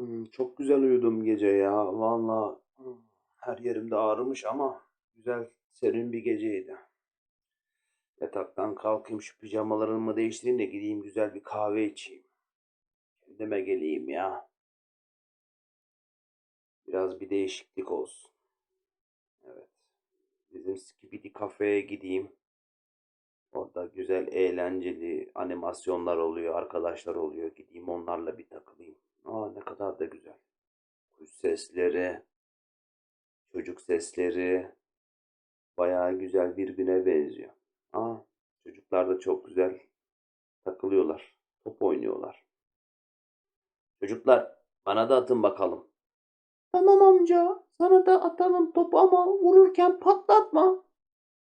Hmm, Çok güzel uyudum gece ya. Valla hmm, her yerimde ağrımış ama güzel serin bir geceydi. Yataktan kalkayım şu pijamalarımı değiştireyim de gideyim güzel bir kahve içeyim. Kendime geleyim ya. Biraz bir değişiklik olsun. Evet. Bizim Skibidi kafeye gideyim. Orada güzel eğlenceli animasyonlar oluyor, arkadaşlar oluyor. Gideyim onlarla bir takılayım. Aa ne kadar da güzel. Kuş sesleri, çocuk sesleri bayağı güzel birbirine benziyor. Aa çocuklar da çok güzel takılıyorlar. Top oynuyorlar. Çocuklar bana da atın bakalım. Tamam amca. Sana da atalım topu ama vururken patlatma.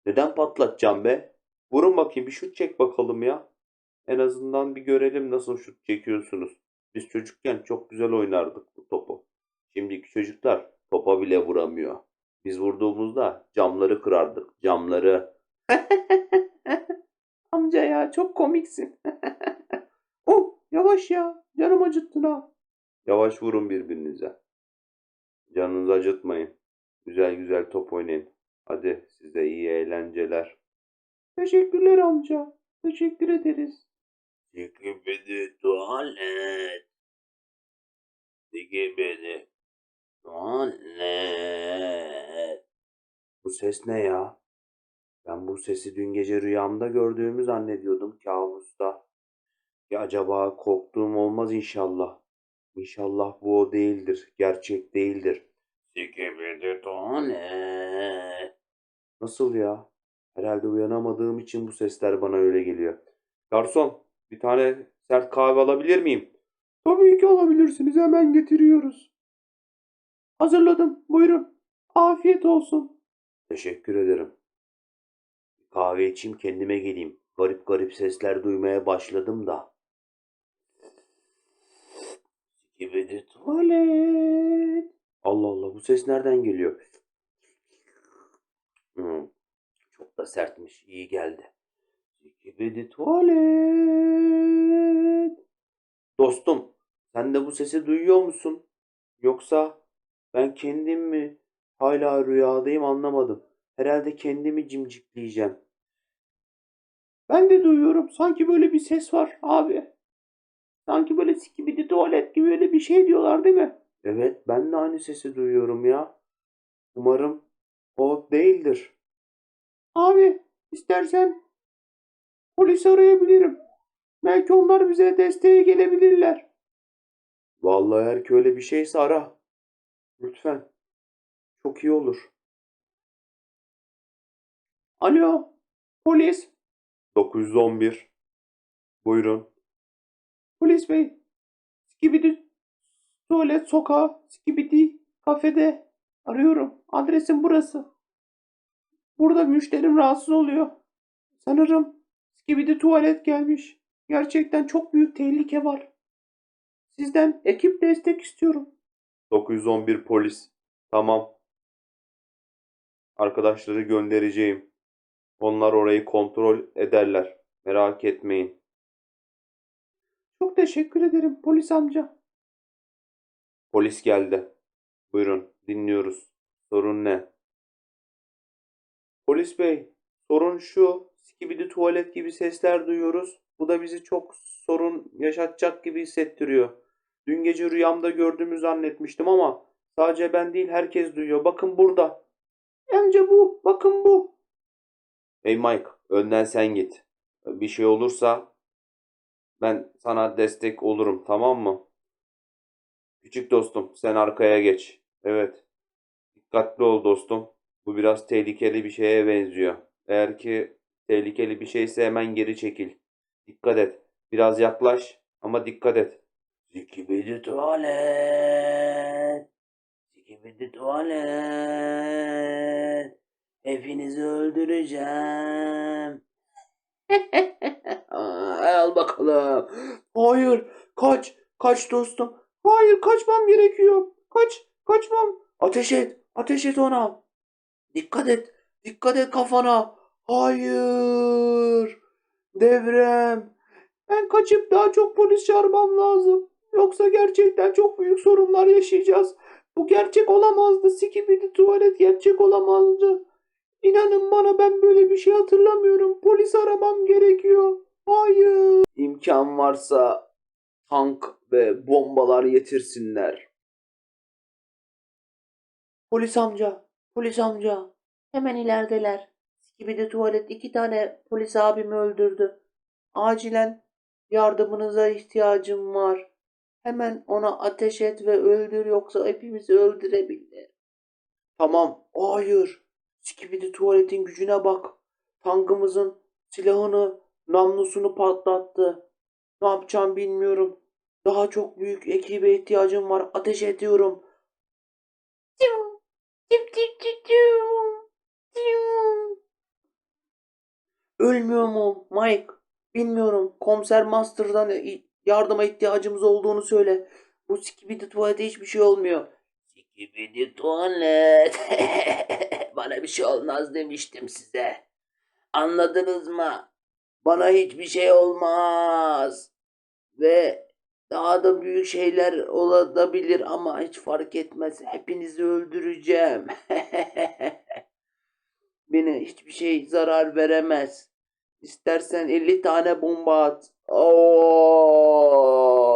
Neden patlatacağım be? Vurun bakayım bir şut çek bakalım ya. En azından bir görelim nasıl şut çekiyorsunuz. Biz çocukken çok güzel oynardık bu topu. Şimdiki çocuklar topa bile vuramıyor. Biz vurduğumuzda camları kırardık. Camları. Amca ya çok komiksin. oh yavaş ya. Canım acıttın ha. Yavaş vurun birbirinize. Canınızı acıtmayın. Güzel güzel top oynayın. Hadi size iyi eğlenceler. Teşekkürler amca. Teşekkür ederiz. Sikibidi tuvalet. Sikibidi tuvalet. Bu ses ne ya? Ben bu sesi dün gece rüyamda gördüğümü zannediyordum kabusta. Ya acaba korktuğum olmaz inşallah. İnşallah bu o değildir. Gerçek değildir. Sikibidi tuvalet. Nasıl ya? Herhalde uyanamadığım için bu sesler bana öyle geliyor. Garson, bir tane sert kahve alabilir miyim? Tabii ki alabilirsiniz. Hemen getiriyoruz. Hazırladım. Buyurun. Afiyet olsun. Teşekkür ederim. Kahve içeyim kendime geleyim. Garip garip sesler duymaya başladım da. Sikibidi tuvalet. Allah Allah bu ses nereden geliyor? Hmm, çok da sertmiş. iyi geldi. Sikibidi tuvalet. Dostum, sen de bu sesi duyuyor musun? Yoksa ben kendim mi hala rüyadayım anlamadım. Herhalde kendimi cimcikleyeceğim. Ben de duyuyorum. Sanki böyle bir ses var abi. Sanki böyle sikibidi tuvalet gibi öyle bir şey diyorlar değil mi? Evet, ben de aynı sesi duyuyorum ya. Umarım o değildir. Abi, istersen polisi arayabilirim. Belki onlar bize desteğe gelebilirler. Vallahi eğer ki öyle bir şeyse ara. Lütfen. Çok iyi olur. Alo, polis. 911. Buyurun. Polis bey. Skibidi tuvalet sokağı, Skibidi kafede arıyorum. Adresim burası. Burada müşterim rahatsız oluyor. Sanırım Skibidi tuvalet gelmiş. Gerçekten çok büyük tehlike var. Sizden ekip destek istiyorum. 911 polis. Tamam. Arkadaşları göndereceğim. Onlar orayı kontrol ederler. Merak etmeyin. Çok teşekkür ederim polis amca. Polis geldi. Buyurun dinliyoruz. Sorun ne? Polis bey, sorun şu. Skibidi tuvalet gibi sesler duyuyoruz. Bu da bizi çok sorun yaşatacak gibi hissettiriyor. Dün gece rüyamda gördüğümü zannetmiştim ama sadece ben değil herkes duyuyor. Bakın burada. Amca bu, bakın bu. Hey Mike, önden sen git. Bir şey olursa ben sana destek olurum, tamam mı? Küçük dostum, sen arkaya geç. Evet. Dikkatli ol dostum. Bu biraz tehlikeli bir şeye benziyor. Eğer ki tehlikeli bir şeyse hemen geri çekil. Dikkat et. Biraz yaklaş ama dikkat et. Zikibidi tuvalet. Zikibidi tuvalet. Hepinizi öldüreceğim. Al bakalım. Hayır. Kaç. Kaç dostum. Hayır kaçmam gerekiyor. Kaç. Kaçmam. Ateş et. Ateş et ona. Dikkat et. Dikkat et kafana. Hayır. Devrem. Ben kaçıp daha çok polis çağırmam lazım. Yoksa gerçekten çok büyük sorunlar yaşayacağız. Bu gerçek olamazdı. Skibidi tuvalet gerçek olamazdı. İnanın bana ben böyle bir şey hatırlamıyorum. Polis aramam gerekiyor. Hayır. İmkan varsa tank ve bombalar getirsinler. Polis amca, polis amca. Hemen ilerideler. Skibidi tuvalet iki tane polis abimi öldürdü. Acilen yardımınıza ihtiyacım var. Hemen ona ateş et ve öldür yoksa hepimizi öldürebilir. Tamam. Hayır. Skibidi tuvaletin gücüne bak. Tankımızın silahını, namlusunu patlattı. Ne yapacağım bilmiyorum. Daha çok büyük ekibe ihtiyacım var. Ateş ediyorum. Ölmüyor mu Mike? Bilmiyorum. Komiser Master'dan yardıma ihtiyacımız olduğunu söyle. Bu Skibidi tuvalete hiçbir şey olmuyor. Skibidi tuvalet. Bana bir şey olmaz demiştim size. Anladınız mı? Bana hiçbir şey olmaz. Ve daha da büyük şeyler olabilir ama hiç fark etmez. Hepinizi öldüreceğim. Beni hiçbir şey zarar veremez. İstersen 50 tane bomba at. Oo!